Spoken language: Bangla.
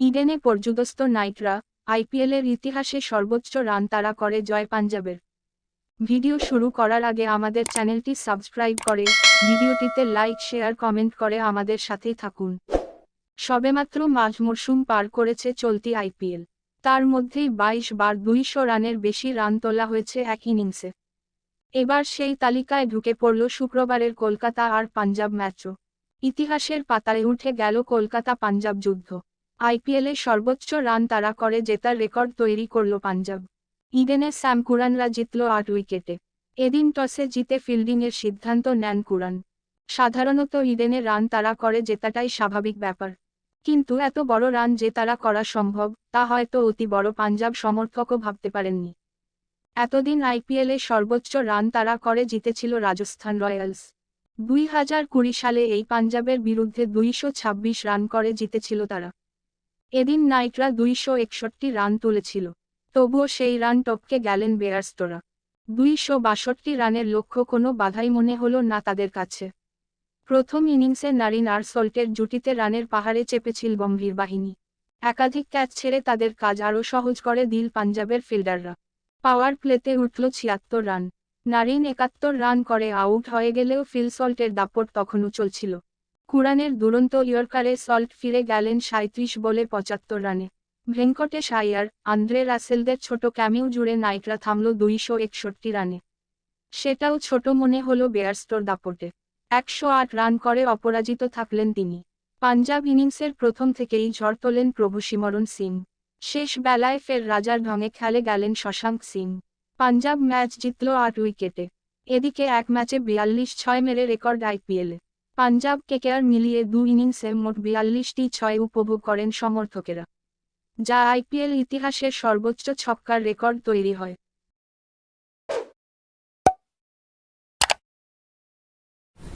ইডেনে পর্যুদস্ত নাইটরা আইপিএলের ইতিহাসে সর্বোচ্চ রান তারা করে জয় পাঞ্জাবের। ভিডিও শুরু করার আগে আমাদের চ্যানেলটি সাবস্ক্রাইব করে, ভিডিওটিতে লাইক, শেয়ার, কমেন্ট করে আমাদের সাথেই থাকুন। সবেমাত্র মাঝ মরশুম পার করেছে চলতি আইপিএল। তার মধ্যেই বাইশ বার দুইশো রানের বেশি রান তোলা হয়েছে এক ইনিংসে। এবার সেই তালিকায় ঢুকে পড়ল শুক্রবারের কলকাতা আর পাঞ্জাব ম্যাচও। ইতিহাসের পাতায় উঠে গেল কলকাতা পাঞ্জাব যুদ্ধ। আইপিএলে সর্বোচ্চ রান তারা করে জেতার রেকর্ড তৈরি করল পাঞ্জাব। ইডেনে স্যাম কুরানরা জিতল আট উইকেটে। এদিন টসে জিতে ফিল্ডিংয়ের সিদ্ধান্ত নেন কুরান। সাধারণত ইডেনে রান তারা করে জেতাটাই স্বাভাবিক ব্যাপার। কিন্তু এত বড় রান যে তারা করা সম্ভব, তা হয়তো অতি বড় পাঞ্জাব সমর্থকও ভাবতে পারেননি। এতদিন আইপিএলে সর্বোচ্চ রান তারা করে জিতেছিল রাজস্থান রয়্যালস। দুই হাজার কুড়ি সালে এই পাঞ্জাবের বিরুদ্ধে দুইশো ছাব্বিশ রান করে জিতেছিল তারা। এদিন নাইটরা দুইশো একষট্টি রান তুলেছিল। তবুও সেই রান টপকে গেলেন বেয়ারস্তোরা দুইশো বাষট্টি রানের লক্ষ্য কোনো বাধাই মনে হল না তাদের কাছে। প্রথম ইনিংসে নারিন আর সল্টের জুটিতে রানের পাহাড়ে চেপেছিল গম্ভীর বাহিনী। একাধিক ক্যাচ ছেড়ে তাদের কাজ আরও সহজ করে দিল পাঞ্জাবের ফিল্ডাররা। পাওয়ার প্লেতে উঠল ছিয়াত্তর রান। নারিন একাত্তর রান করে আউট হয়ে গেলেও ফিল সল্টের দাপট তখনও চলছিল। কুরানের দুরন্ত ইয়র্কারে সল্ট ফিরে গেলেন সাঁত্রিশ বলে পঁচাত্তর রানে। ভেঙ্কটেশ আয়ার, আন্দ্রে রাসেলদের ছোট ক্যামিউ জুড়ে নাইটরা থামল দুইশো একষট্টি রানে। সেটাও ছোট মনে হলো বেয়ারস্টোর দাপটে। একশো আট রান করে অপরাজিত থাকলেন তিনি। পাঞ্জাব ইনিংসের প্রথম থেকেই ঝড় তোলেন প্রভু সিমরন সিং। শেষ বেলায় ফের রাজার ঢঙে খেলে গেলেন শশাঙ্ক সিং। পাঞ্জাব ম্যাচ জিতল আট উইকেটে। এদিকে এক ম্যাচে বিয়াল্লিশ ছয় মেরে রেকর্ড আইপিএলে। পাঞ্জাব কেকেয়ার মিলিয়ে দু ইনিংসে মোট বিয়াল্লিশটি ছয় উপভোগ করেন সমর্থকেরা, যা আইপিএল ইতিহাসের সর্বোচ্চ ছক্কার রেকর্ড তৈরি হয়।